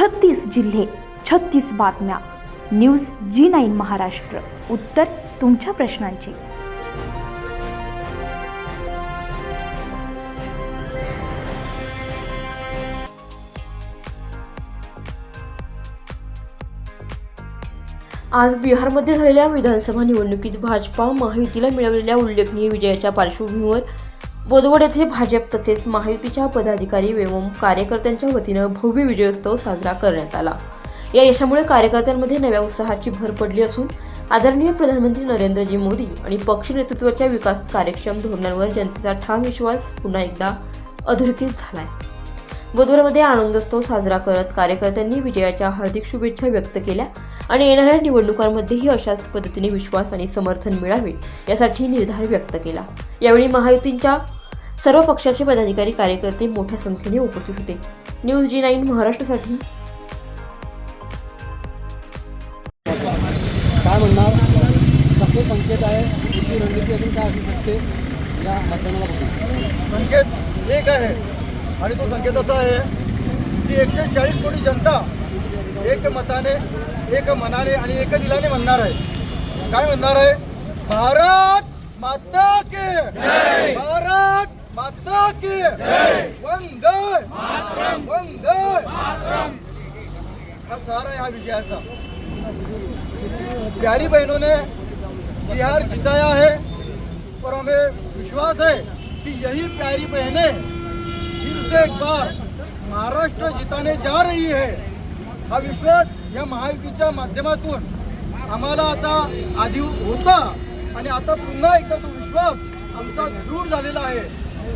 छत्तीस जिल्हे छत्तीस बातम्या. News G nine Maharashtra. उत्तर तुमच्या प्रश्नांची. आज बिहारमध्ये झालेल्या विधानसभा निवडणुकीत भाजपा महायुतीला मिळवलेल्या उल्लेखनीय विजयाच्या पार्श्वभूमीवर बोदवड येथे भाजप तसेच महायुतीच्या पदाधिकारी एवं कार्यकर्त्यांच्या वतीनं भव्य विजयोत्सव साजरा करण्यात आला. या यशामुळे कार्यकर्त्यांमध्ये नव्या उत्साहाची भर पडली असून आदरणीय प्रधानमंत्री नरेंद्रजी मोदी आणि पक्ष नेतृत्वाच्या विकास कार्यक्षम धोरणांवर जनतेचा ठाम विश्वास पुन्हा एकदा अधोरेखित झालाय. बुधवारमध्ये आनंदोत्सव साजरा करत कार्यकर्त्यांनी विजयाच्या हार्दिक शुभेच्छा व्यक्त केल्या आणि येणाऱ्या निवडणुकांमध्येही अशाच पद्धतीने विश्वास आणि समर्थन मिळावे यासाठी निर्धार व्यक्त केला. यावेळी महायुतींच्या सर्व पक्षाचे पदाधिकारी कार्यकर्ते मोठ्या संख्येने उपस्थित होते. न्यूज जी नाईन महाराष्ट्रासाठी. काय म्हणणार? कसले संकेत आहे? किती रणनीती अजून काय असू शकते? या मतदानाला बघून संकेत एक आहे. आणि तो संकेत असा आहे की एकशे चाळीस कोटी जनता एक मताने एक मनाने आणि एक दिलाने म्हणणार आहे. काय म्हणणार आहे? भारत माता के भारत माता के वंदे। वंदे। हा सार हा विजयाचा. प्यारी बहनों ने बिहार जिताया है और हमें विश्वास है कि यही प्यारी बहनें फिर से एक बार महाराष्ट्र जिताने जा रही है. हा विश्वास या महायुतीच्या माध्यमातून आम्हाला आता आधी होता आणि आता पुन्हा एकदा तो विश्वास आमचा दृढ झालेला आहे.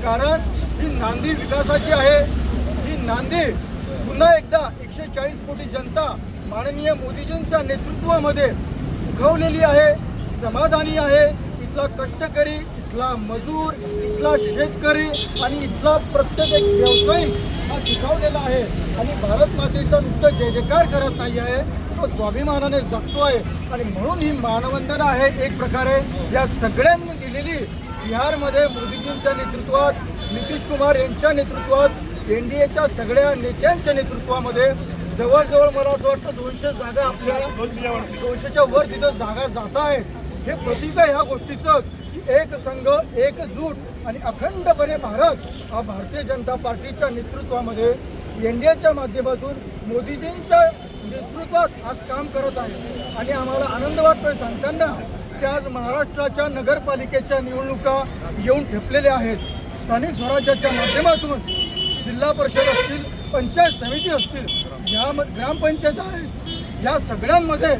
कारण ही नांदी विकासाची आहे. ही नांदी पुन्हा एकदा एकशे चाळीस कोटी जनता माननीय मोदीजींच्या नेतृत्वामध्ये सुखवलेली आहे समाधानी आहे. इथला कष्टकरी इथला मजूर इथला शेतकरी आणि इथला प्रत्येक एक व्यावसायिक हा सुखावलेला आहे. आणि भारत मातेचा नुसतं जय जयकार करत नाही आहे तो स्वाभिमानाने जगतो आहे आणि म्हणून ही मानवंदना आहे एक प्रकारे. या सगळ्यांनी दिलेली बिहारमध्ये मोदीजींच्या नेतृत्वात नितीश कुमार यांच्या नेतृत्वात एन डी एच्या सगळ्या नेत्यांच्या नेतृत्वामध्ये जवळजवळ मला असं वाटतं दोनशे जागा आपल्या दोनशेच्या वर तिथं जागा जात आहेत हे प्रतीक ह्या गोष्टीचं की एक संघ एकजूट आणि अखंडपणे भारत हा भारतीय जनता पार्टीच्या नेतृत्वामध्ये एन डी एच्या माध्यमातून मोदीजींच्या नेतृत्वात आज काम करत आहे. आणि आम्हाला आनंद वाटतोय सांगताना की आज महाराष्ट्राच्या नगरपालिकेच्या निवडणुका येऊन ठेपलेल्या आहेत. स्थानिक स्वराज्याच्या माध्यमातून जिल्हा परिषद असतील पंचायत समिती असतील या ग्रामपंचायत आहेत या सगळ्यांमध्ये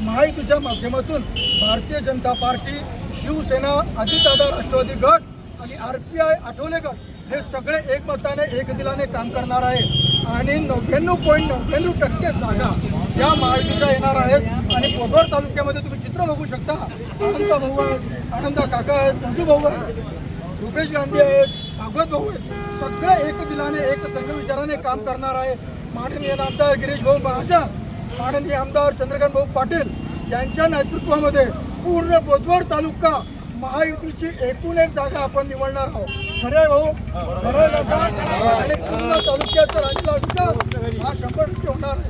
महायुतीच्या माध्यमातून भारतीय जनता पार्टी शिवसेना अजितदादा राष्ट्रवादी गट आणि आर पी आय आठवले गट हे सगळे एकमताने एक दिलाने काम करणार आहे. आणि नव्याण्णव पॉईंट नव्याण्णव टक्के जागा या महायुतीच्या येणार आहेत. आणि पोदर तालुक्यामध्ये तुम्ही चित्र बघू शकता. आनंद भाऊ आहेत आनंद काका आहेत मंजू भाऊ आहेत रुपेश गांधी आहेत भागवत भाऊ आहेत. सगळे एक दिलाने एक संघ विचाराने काम करणार आहे. माननीय आमदार गिरीश भाऊ महाजन माननीय आमदार चंद्रकांत भाऊ पाटील यांच्या नेतृत्वामध्ये पूर्ण बोदवड तालुका महायुतीची एकूण एक जागा आपण निवडणार आहोत. खरे भाऊ? खरं आणि पूर्ण तालुक्याचा राज्याचा विकास हा शंभर टक्के होणार आहे.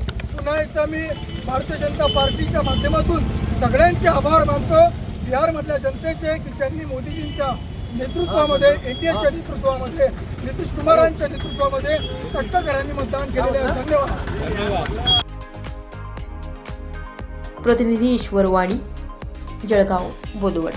पुन्हा एकदा मी भारतीय जनता पार्टीच्या माध्यमातून सगळ्यांचे आभार मानतो. बिहारमधल्या जनतेचे की ज्यांनी मोदीजींच्या नेतृत्वामध्ये एनडीएच्या नेतृत्वामध्ये नितीश कुमारांच्या नेतृत्वामध्ये कष्टकऱ्यांनी मतदान केलेले आहे. धन्यवाद. प्रतिनिधी ईश्वर वाणी जळगाव बोदवड.